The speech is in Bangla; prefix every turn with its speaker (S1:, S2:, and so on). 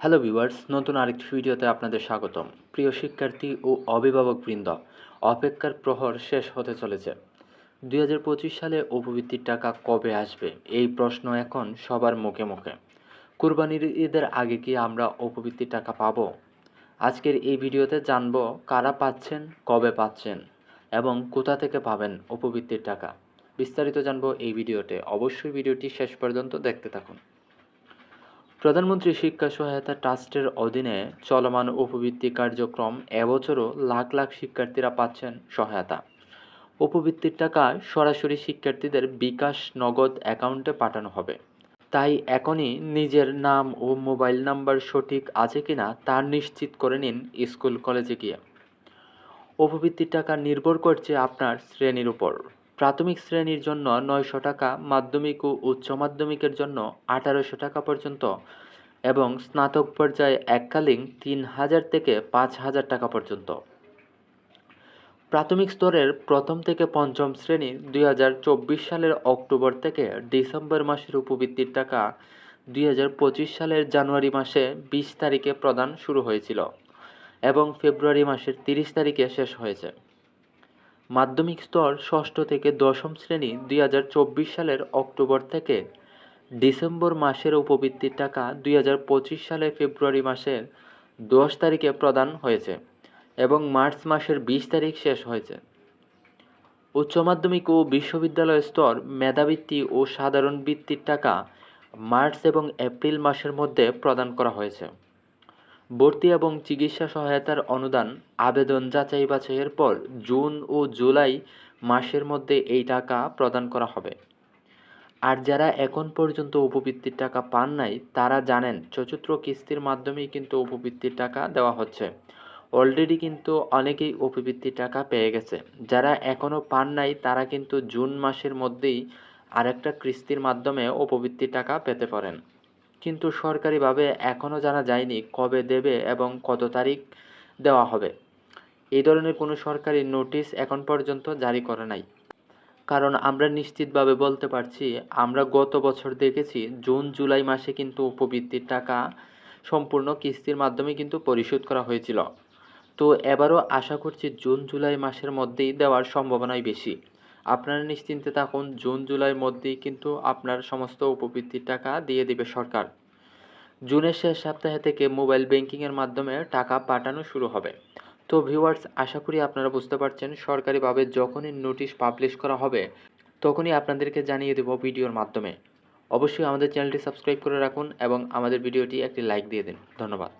S1: হ্যালো ভিউয়ার্স নতুন আরেকটি ভিডিওতে আপনাদের স্বাগতম। প্রিয় শিক্ষার্থী ও অভিভাবকবৃন্দ অপেক্ষার প্রহর শেষ হতে চলেছে। দু হাজার পঁচিশ সালে উপবৃত্তির টাকা কবে আসবে? এই প্রশ্ন এখন সবার মুখে মুখে। কুরবানির ঈদের আগে কি আমরা উপবৃত্তির টাকা পাবো? আজকের এই ভিডিওতে জানব কারা পাচ্ছেন, কবে পাচ্ছেন, এবং কোথা থেকে পাবেন উপবৃত্তির টাকা। বিস্তারিত জানব এই ভিডিওতে। অবশ্যই ভিডিওটি শেষ পর্যন্ত দেখতে থাকুন। প্রধানমন্ত্রী শিক্ষা সহায়তা ট্রাস্টের অধীনে চলমান উপবৃত্তি কার্যক্রম এবছরও লাখ লাখ শিক্ষার্থীরা পাচ্ছেন সহায়তা। উপবৃত্তির টাকা সরাসরি শিক্ষার্থীদের বিকাশ নগদ অ্যাকাউন্টে পাঠানো হবে। তাই এখনই নিজের নাম ও মোবাইল নাম্বার সঠিক আছে কিনা তা নিশ্চিত করে নিন স্কুল কলেজে গিয়ে। উপবৃত্তির টাকা নির্ভর করছে আপনার শ্রেণির উপর। প্রাথমিক শ্রেণির জন্য নয়শো টাকা, মাধ্যমিক ও উচ্চ মাধ্যমিকের জন্য আঠারোশো টাকা পর্যন্ত এবং স্নাতক পর্যায়ে এককালীন তিন হাজার থেকে পাঁচ হাজার টাকা পর্যন্ত। প্রাথমিক স্তরের প্রথম থেকে পঞ্চম শ্রেণি দুই হাজার চব্বিশ সালের অক্টোবর থেকে ডিসেম্বর মাসের উপবৃত্তির টাকা দুই হাজার পঁচিশ সালের জানুয়ারি মাসে বিশ তারিখে প্রদান শুরু হয়েছিল এবং ফেব্রুয়ারি মাসের তিরিশ তারিখে শেষ হয়েছে। মাধ্যমিক স্তর ষষ্ঠ থেকে দশম শ্রেণি দুই হাজার চব্বিশ সালের অক্টোবর থেকে ডিসেম্বর মাসের উপবৃত্তির টাকা দুই হাজার পঁচিশ সালে ফেব্রুয়ারি মাসের দশ তারিখে প্রদান হয়েছে এবং মার্চ মাসের বিশ তারিখ শেষ হয়েছে। উচ্চ মাধ্যমিক ও বিশ্ববিদ্যালয় স্তর মেধাবৃত্তি ও সাধারণ বৃত্তির টাকা মার্চ এবং এপ্রিল মাসের মধ্যে প্রদান করা হয়েছে। ভর্তি এবং চিকিৎসা সহায়তার অনুদান, আবেদন যাচাই বাছাইয়ের পর জুন ও জুলাই মাসের মধ্যে এই টাকা প্রদান করা হবে। আর যারা এখন পর্যন্ত উপবৃত্তির টাকা পান নাই, তারা জানেন চতুর্থ কিস্তির মাধ্যমেই কিন্তু উপবৃত্তির টাকা দেওয়া হচ্ছে। অলরেডি কিন্তু অনেকেই উপবৃত্তির টাকা পেয়ে গেছে। যারা এখনও পান নাই, তারা কিন্তু জুন মাসের মধ্যেই আরেকটা কিস্তির মাধ্যমে উপবৃত্তির টাকা পেতে পারেন। কিন্তু সরকারিভাবে এখনও জানা যায়নি কবে দেবে এবং কত তারিখ দেওয়া হবে। এই ধরনের কোনো সরকারি নোটিশ এখন পর্যন্ত জারি করে নাই। কারণ আমরা নিশ্চিতভাবে বলতে পারছি, আমরা গত বছর দেখেছি জুন, জুলাই মাসে কিন্তু উপবৃত্তির টাকা সম্পূর্ণ কিস্তির মাধ্যমে কিন্তু পরিশোধ করা হয়েছিল। তো এবারও আশা করছি জুন, জুলাই মাসের মধ্যেই দেওয়ার সম্ভাবনাই বেশি। আপনারা নিশ্চিন্তে থাকুন, জুন, জুলাইয়ের মধ্যেই কিন্তু আপনার সমস্ত উপবৃত্তির টাকা দিয়ে দিবে সরকার। জুনের শেষ সপ্তাহে থেকে মোবাইল ব্যাংকিংয়ের মাধ্যমে টাকা পাঠানো শুরু হবে। তো ভিউয়ার্স, আশা করি আপনারা বুঝতে পারছেন, সরকারিভাবে যখনই নোটিশ পাবলিশ করা হবে, তখনই আপনাদেরকে জানিয়ে দেব ভিডিওর মাধ্যমে। অবশ্যই আমাদের চ্যানেলটি সাবস্ক্রাইব করে রাখুন এবং আমাদের ভিডিওটি একটি লাইক দিয়ে দিন। ধন্যবাদ।